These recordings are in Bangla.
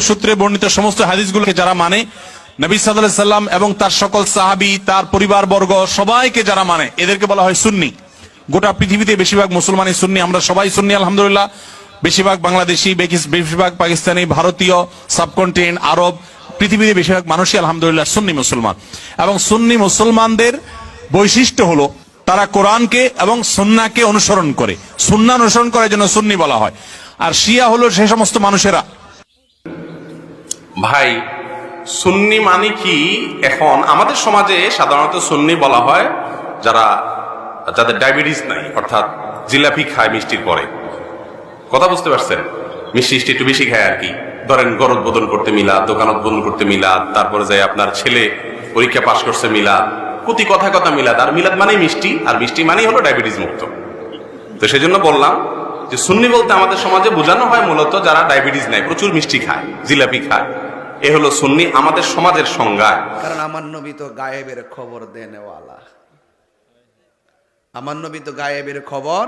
সূত্রে বর্ণিত সমস্ত হাদিসগুলোকে যারা মানে নবী সাল্লাহ সাল্লাম এবং তার সকল সাহাবি, তার পরিবার বর্গ সবাইকে যারা মানে এদেরকে বলা হয় সুন্নি। গোটা পৃথিবীতে বেশিরভাগ মুসলমানই সুন্নি, আমরা সবাই সুন্নি, আলহামদুলিল্লাহ। বেশিরভাগ বাংলাদেশি বেশিরভাগ পাকিস্তানি, ভারতীয়, সাবকন্টিনেন্ট, আরব, পৃথিবীতে বেশিরভাগ মানুষই আলহামদুলিল্লাহ সুন্নি মুসলমান। এবং সুন্নি মুসলমানদের বৈশিষ্ট্য হলো, তারা কোরআনকে এবং সুন্নাকে অনুসরণ করে। সুন্না অনুসরণ করার জন্য সুন্নি বলা হয়। আর শিয়া হলো সে সমস্ত মানুষেরা। ভাই, সুন্নি মানে কি এখন? আমাদের সমাজে সাধারণত সুন্নি বলা হয় যারা, যাদের ডায়াবেটিস নাই, অর্থাৎ জিলাপি খায় মিষ্টির পরে। কথা বুঝতে পারছেন? মিষ্টি মিষ্টি একটু বেশি খায় আর কি। ধরেন গরদ বোধন করতে মিলাদ দোকান বোধন করতে মিলাদ তারপরে যায় আপনার ছেলে পরীক্ষা পাশ করছে মিলাদ প্রতি কথা কথা মিলাদ আর মিলাদ মানেই মিষ্টি, আর মিষ্টি মানেই হলো ডায়াবেটিস মুক্ত। তো সেজন্য বললাম যে সুন্নি বলতে আমাদের সমাজে বোঝানো হয় মূলত যারা ডায়াবেটিস নেয় প্রচুর মিষ্টি খায়, জিলাপি খায়। এ হলো সুন্নি আমাদের সমাজের সংজ্ঞায় কারণ আমার নবী তো গায়েবের খবর দেনেওয়ালা। আমার নবী তো গায়েবের খবর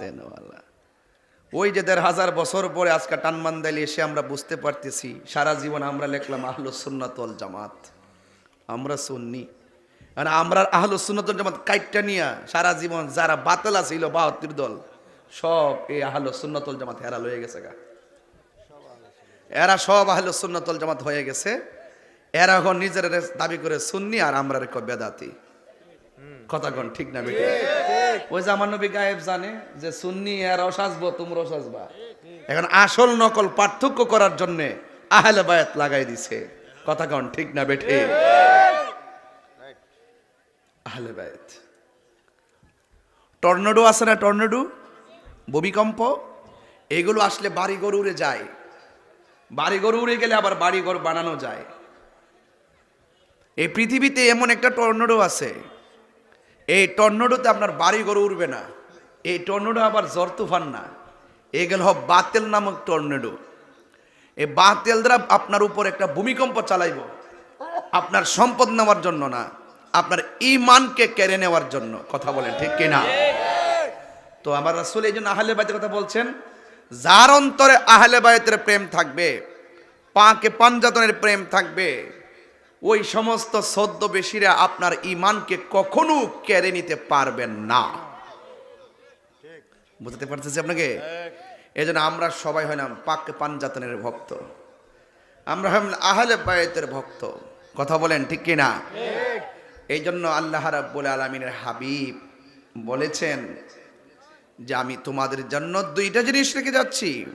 দেনেওয়ালা। ওই যে দেড় হাজার বছর পরে আজকে টানমান্দালি এসে আমরা বুঝতে পারতেছি, সারা জীবন আমরা লিখলাম আহলো সুন্নাতল জামাত। আমরা সুন্নি। আর আমরা আহলো সুন্নাতল জামাত কাইটটা নিয়া সারা জীবন যারা বাতলা ছিল বাহাত্তর দল, সব এই আহলো সুন্নাতল জামাত হেরা হয়ে গেছে গা। এরা সব আহলে সুন্নাতল জামাত হয়ে গেছে। এরা এখন নিজের দাবি করে সুন্নি আর আমরা রেখো বেদাতি। কথা কোন ঠিক না বেটে ওই যে আমার নবী গায়েব জানে যে সুন্নি এরাও সাজবো তোমরাও সাজবা। এখন আসল নকল পার্থক্য করার জন্য আহলে বায়াত লাগাই দিছে। কথা কোন ঠিক না বেটে আহলে বায়াত টর্নেডো আছে না টর্নেডো? ভূমিকম্প? এগুলো আসলে বাড়ি উড়ে যায়। বাড়ি ঘর উড়ে গেলে আবার বাড়ি ঘর বানানো যায়। এই পৃথিবীতে এমন একটা টর্নেডো আছে। এই টর্নেডোতে আপনার বাড়ি ঘর উড়বে না। এই টর্নেডো আবার জ্বর তুফান না। এগুলো হব বাতেল নামক টর্নেডো। এই বাতেল দ্বারা আপনার উপর একটা ভূমিকম্প চালাইব। আপনার সম্পদ নেওয়ার জন্য না। আপনার ইমানকে কেড়ে নেওয়ার জন্য। কথা বলেন ঠিক কিনা? তো আমার রাসূল এই জন্য আহলে বাইতের কথা বলছেন যার অন্তরে আহলে বাইতের প্রেম থাকবে পাকে পাঞ্জাতনের প্রেম থাকবে ওই সমস্ত সদ্য বেশিরা আপনার ইমানকে কখনো কেড়ে নিতে পারবেন না। বুঝতে পারতেছি আপনাকে? এই জন্য আমরা সবাই হইলাম পাক পাঞ্জাতনের ভক্ত। আমরা হলাম আহলে বায়তের ভক্ত। কথা বলেন ঠিক কিনা এই জন্য আল্লাহ রাব্বুল আলমিনের হাবিব বলেছেন যে আমি তোমাদের জন্য দুইটা জিনিস রেখে যাচ্ছি।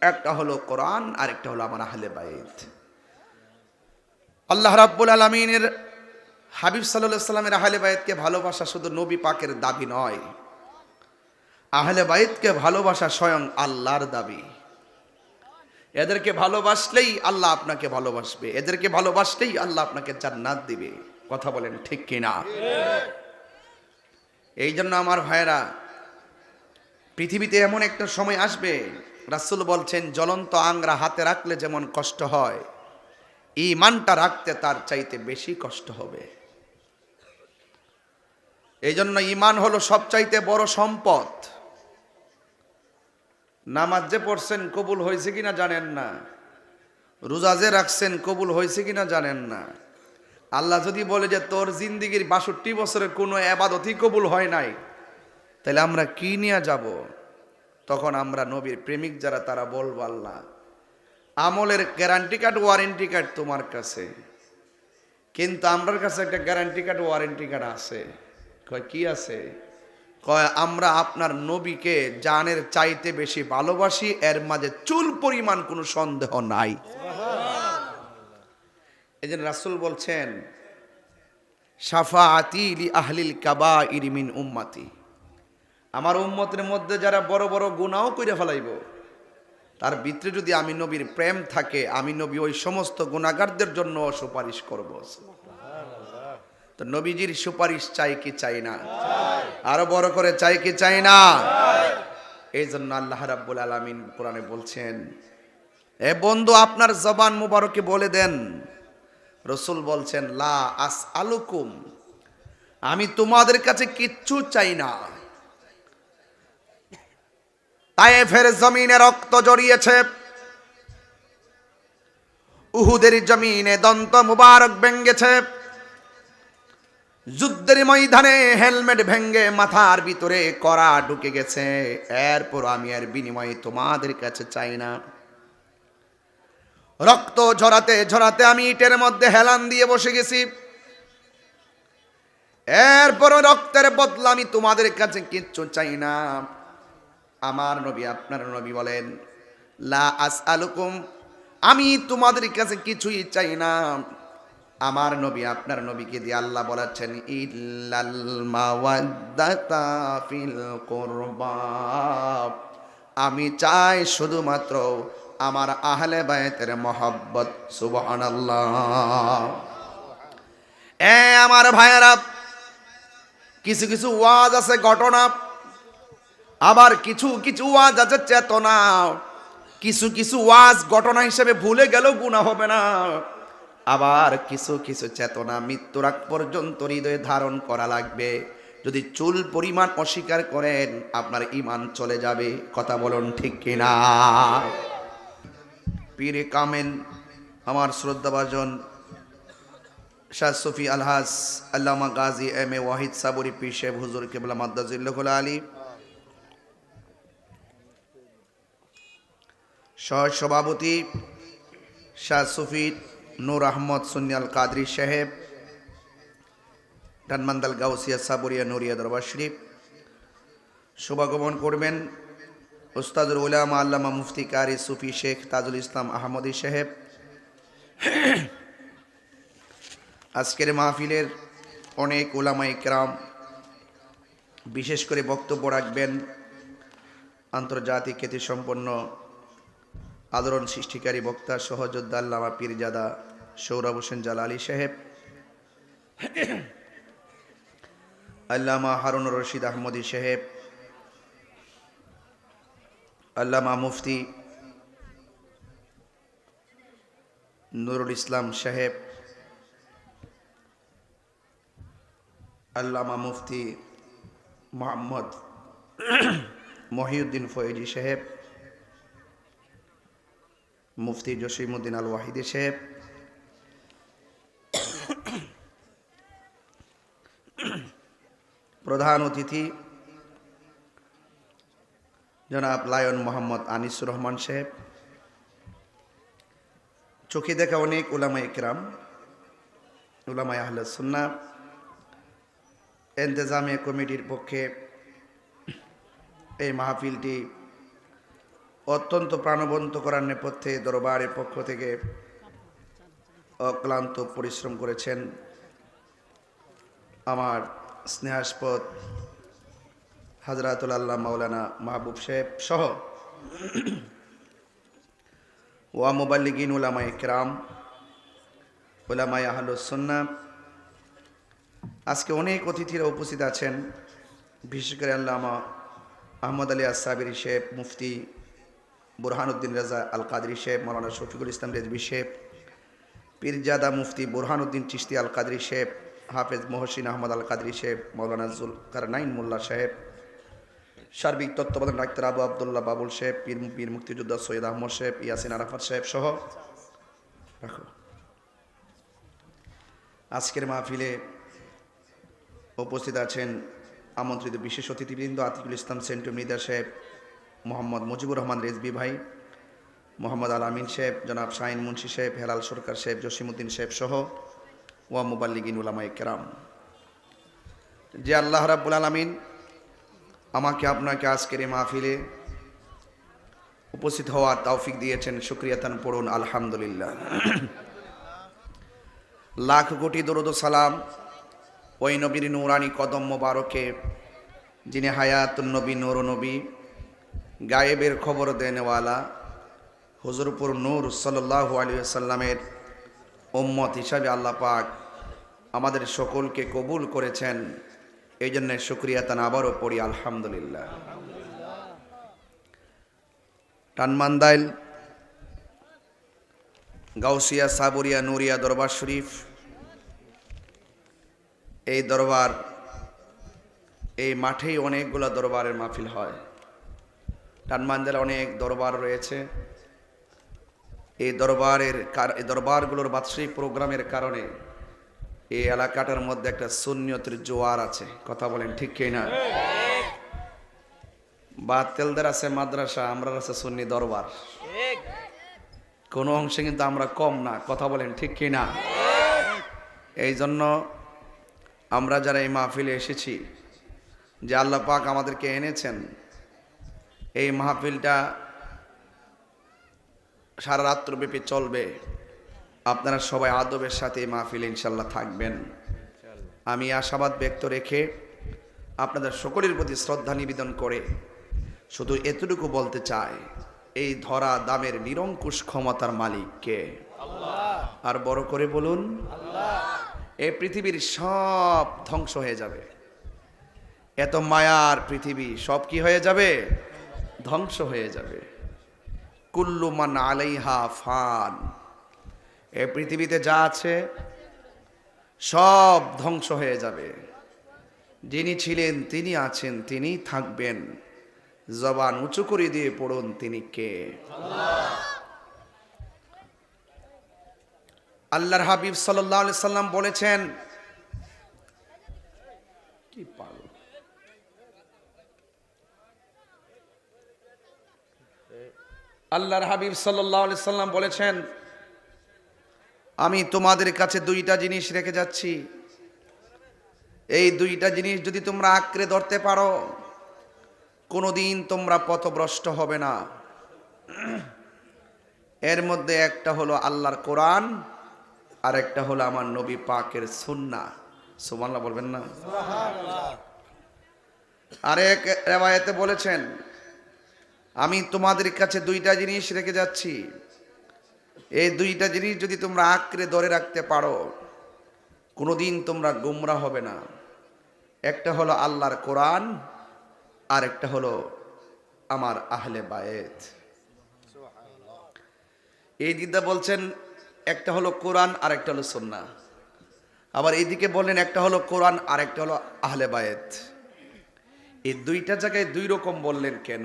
একটা হলো কোরআন আর একটা হলো আমার আহলে বাইত। আল্লাহ রাব্বুল আলমিনের হাবিব সাল্লাহ সাল্লামের আহলে বাইতকে ভালোবাসা শুধু নবী পাকের দাবি নয়। আহলে বাইতকে ভালোবাসা স্বয়ং আল্লাহর দাবি। এদেরকে ভালোবাসলেই আল্লাহ আপনাকে ভালোবাসবে। এদেরকে ভালোবাসলেই আল্লাহ আপনাকে জান্নাত দিবে। কথা বলেন ঠিক কিনা? এই জন্য আমার ভাইয়েরা পৃথিবীতে এমন একটা সময় আসবে, রাসূল বলছেন, জ্বলন্ত আংরা হাতে রাখলে যেমন কষ্ট হয় ইমানটা রাখতে তার চাইতে বেশি কষ্ট হবে। এই জন্য ইমান হলো সবচাইতে বড় সম্পদ। নামাজ যে পড়ছেন কবুল হয়েছে কিনা জানেন না, রোজা যে রাখছেন কবুল হয়েছে কিনা জানেন না। আল্লাহ যদি বলে যে তোর জিন্দিগির বাষট্টি বছরের কোনো আবাদতই কবুল হয় নাই তাহলে আমরা কি নিয়ে যাব? তখন আমরা নবীর প্রেমিক যারা, তারা বলব, আল্লাহ, আমলের গ্যারান্টি কার্ড ওয়ারেন্টি কার্ড তোমার কাছে। কিন্তু আমরার কাছে একটা গ্যারান্টি কার্ড ওয়ারেন্টি কার্ড আছে। কয়, কি আছে? কয়, আমরা আপনার নবীকে জানের চাইতে বেশি ভালোবাসি, এর মাঝে চুল পরিমাণ কোনো সন্দেহ নাই। এই জন্য রাসুল বলছেন সাফা আতিলি আহলিল কাবা ইরিমিন উম্মাতি। আমার উম্মতের মধ্যে যারা বড় বড় গুণাও করে ফেলাইব, তার ভিতরে যদি আমি নবীর প্রেম থাকে, আমি নবী ওই সমস্ত গুণাগারদের জন্য সুপারিশ করব। তো নবীজির সুপারিশ চাই কি চাই না? আরও বড় করে চাই কি চাই না? এই জন্য আল্লাহ রাব্বুল আলামিন কোরআনে বলছেন, এ বন্ধু, আপনার জবান মুবারকে বলে দেন। রসুল বলছেন, লা আস আলুকুম আমি তোমাদের কাছে কিচ্ছু চাই না। তায়েফের জমিনে রক্ত জড়িয়েছে। উহুদের জমিনে দন্ত মুবারক ভেঙ্গেছে। যুদ্ধের ময়দানে হেলমেট ভেঙ্গে মাথার ভিতরে করা ঢুকে গেছে। এরপর আমি আর বিনিময়ে তোমাদের কাছে চাই না। রক্ত ঝরাতে ঝরাতে আমি ইটের মধ্যে হেলান দিয়ে বসে গেছি। এরপর রক্তের বদলা আমি তোমাদের কাছে কিচ্ছু চাই না। আমার নবী, আপনার নবী বলেন, লা আস আলুকুম আমি তোমাদের কাছে কিছুই চাই না। আমার নবী, আপনার নবীকে দিয়ে আল্লাহ কুরবা। আমি চাই শুধুমাত্র আমার আহলে বায়তের মহব্বত, সুবহানাল্লাহ। আমার ভাইয়েরা, কিছু কিছু ওয়াজ আছে, ঘটনা আবার কিছু কিছু ওয়াজ আছে চেতনা। কিছু কিছু ওয়াজ ঘটনা হিসেবে ভুলে গেলেও গুণা হবে না। আবার কিছু কিছু চেতনা মৃত্যুর আগ পর্যন্ত হৃদয়ে ধারণ করা লাগবে। যদি চুল পরিমাণ অস্বীকার করেন, আপনার ইমান চলে যাবে। কথা বলুন ঠিক কিনা? পীরে কামেল, আমার শ্রদ্ধাভাজন, শাহ সফি আলহাস আল্লামা গাজী এম এ ওয়াহিদ সাবরি পীর সাহেব হুজুর কেবলা মাদ্দাজুল্লাহুল আলী সহ সভাপতি শাহ সফি নূর আহমদ সুনিয়াল কাদরি সাহেব ডানমান্দাল গাউসিয়া সাবরিয়া নুরিয়া দরবার শরীফ। শুভাগমন করবেন উস্তাদুল উলামা আল্লামা মুফতি কারি সুফি শেখ তাজুল ইসলাম আহমদী সাহেব। আজকের মাহফিলের অনেক ওলামা ইকরাম বিশেষ করে বক্তব্য রাখবেন। আন্তর্জাতিক খ্যাতিসম্পন্ন আদরণ সৃষ্টিকারী বক্তা সহযোদ্ধা আল্লামা পীরজাদা সৌরভ হোসেন জালালি সাহেব, আল্লামা হারুন রশিদ আহমদী সাহেব, আল্লামা মুফতি নুরুল ইসলাম সাহেব, আল্লামা মুফতি মোহাম্মদ মহিউদ্দিন ফয়েজি সাহেব মুফতি জসিমুদ্দিন আল ওয়াহিদি সাহেব। প্রধান অতিথি জনাব লায়ন মোহাম্মদ আনিসুর রহমান সাহেব। চোখে দেখা অনেক উলামা ইকরাম উলামায় আহলে সুন্না এন্তেজামিয়া কমিটির পক্ষে এই মাহফিলটি অত্যন্ত প্রাণবন্ত করার নেপথ্যে দরবারের পক্ষ থেকে অক্লান্ত পরিশ্রম করেছেন আমার স্নেহাস্পদ হাজরাতুল আল্লাহ মাওলানা মাহবুব সাহেব সহ ওয়া মুবাল্লিগিন উলামায়ে কেরাম, উলামায়ে আহলুসন্না আজকে অনেক অতিথিরা উপস্থিত আছেন, বিশেষ করে আল্লামা আহমদ আলী আসাবির শেখ মুফতি বুরহানুদ্দিন রাজা আল কাদরি শেখ মৌলানা শফিকুল ইসলাম রেজবি শেখ পীরজাদা মুফতি বুরহানুদ্দিন চিস্তি আল কাদরি শেখ হাফেজ মহসিন আহমদ আল কাদরি শেখ মৌলানা জুল কারনাইন মোল্লা সাহেব, সার্বিক তত্ত্বাবধান ডাক্তার আবু আবদুল্লাহ বাবুল শেখ পীর পীর মুক্তিযোদ্ধা সৈয়দ আহমদ শেখ ইয়াসিন আরাফাত সাহেব সহ। রাখো। আজকের মাহফিলে উপস্থিত আছেন আমন্ত্রিত বিশেষ অতিথিবৃন্দ আতিকুল ইসলাম সেন্টু মৃদা সাহেব মোহাম্মদ মুজিবুর রহমান রেজবি ভাই, মোহাম্মদ আল আমিন সাহেব জনাব শাহিন মুন্সি সাহেব হেলাল সরকার সাহেব জসিমুদ্দিন সাহেব সহ ওয়া মুবাল্লিগিন উলামাই কেরাম। যে আল্লাহ রাব্বুল আলমিন আমাকে, আপনাকে আজকের এই মাহফিলে উপস্থিত হওয়ার তৌফিক দিয়েছেন শুক্রিয়াতান পড়ুন, আলহামদুলিল্লাহ। লাখ কোটি দরুদ সালাম ওই নবীর নুরানি কদম মোবারকে, যিনি হায়াতুল নবী নূর নবী গায়েবের খবর দেনওয়ালা হুজুরপুর নূর সাল্লাহ আলী সাল্লামের উম্মত হিসাবে আল্লাহ পাক আমাদের সকলকে কবুল করেছেন। এই জন্য শুক্রিয়া তান আবারও পড়ি, আলহামদুলিল্লাহ। টানমান্দাইল, গাউসিয়া, সাবরিয়া, নুরিয়া, দরবার শরীফ, এই দরবার, এই মাঠেই অনেকগুলো দরবারের মাহফিল হয়। টানমান্দালে অনেক দরবার রয়েছে। এই দরবারের দরবারগুলোর বাৎসরিক প্রোগ্রামের কারণে এই এলাকাটার মধ্যে একটা শূন্যতের জোয়ার আছে। কথা বলেন ঠিক কি না? বাতেলদের আছে মাদ্রাসা আমরা আছে সুন্নি দরবার। কোনো অংশে কিন্তু আমরা কম না। কথা বলেন ঠিক কি না? এই জন্য আমরা যারা এই মাহফিলে এসেছি, যে আল্লাহ পাক আমাদেরকে এনেছেন এই মাহফিলটা সারা রাত্রব্যাপী চলবে। আপনারা সবাই আদবের সাথে এই মাহফিলে ইনশাল্লাহ থাকবেন। আমি আশাবাদ ব্যক্ত রেখে আপনাদের সকলের প্রতি শ্রদ্ধা নিবেদন করে শুধু এতটুকু বলতে চাই এই ধরা দামের নিরঙ্কুশ ক্ষমতার মালিককে। আর বড় করে বলুন এই পৃথিবীর সব ধ্বংস হয়ে যাবে। এত মায়ার পৃথিবী সব কি হয়ে যাবে? ধ্বংস হয়ে যাবে। কুল্লু মান আলাইহা ফান। এ পৃথিবীতে যা আছে, সব ধ্বংস হয়ে যাবে। যিনি ছিলেন, তিনি আছেন, তিনি থাকবেন। জবান উঁচু করে দিয়ে পড়ুন তিনি কে? আল্লাহর হাবিব সাল্লাম বলেছেন, কি পাগল? আল্লাহর হাবিব সাল্লাহ আলি সাল্লাম বলেছেন আমি তোমাদের কাছে দুইটা জিনিস রেখে যাচ্ছি। এই দুইটা জিনিস যদি তোমরা আঁকড়ে ধরতে পারো কোনোদিন তোমরা পথভ্রষ্ট হবে না। এর মধ্যে একটা হলো আল্লাহর কোরআন আর একটা হলো আমার নবী পাকের সুন্না সুমাল্লাহ বলবেন না? আরেক রেবায়েতে বলেছেন আমি তোমাদের কাছে দুইটা জিনিস রেখে যাচ্ছি। এই দুইটা জিনিস যদি তোমরা আঁকড়ে ধরে রাখতে পারো, কোনোদিন তোমরা গুমরা হবে না। একটা হলো আল্লাহর কোরআন আর একটা হলো আমার আহলে বায়েত এই দিদা বলছেন, একটা হলো কোরআন আর একটা হলো সন্না আবার এইদিকে বললেন, একটা হলো কোরআন আর একটা হলো আহলে বায়েত এই দুইটা জায়গায় দুই রকম বললেন কেন?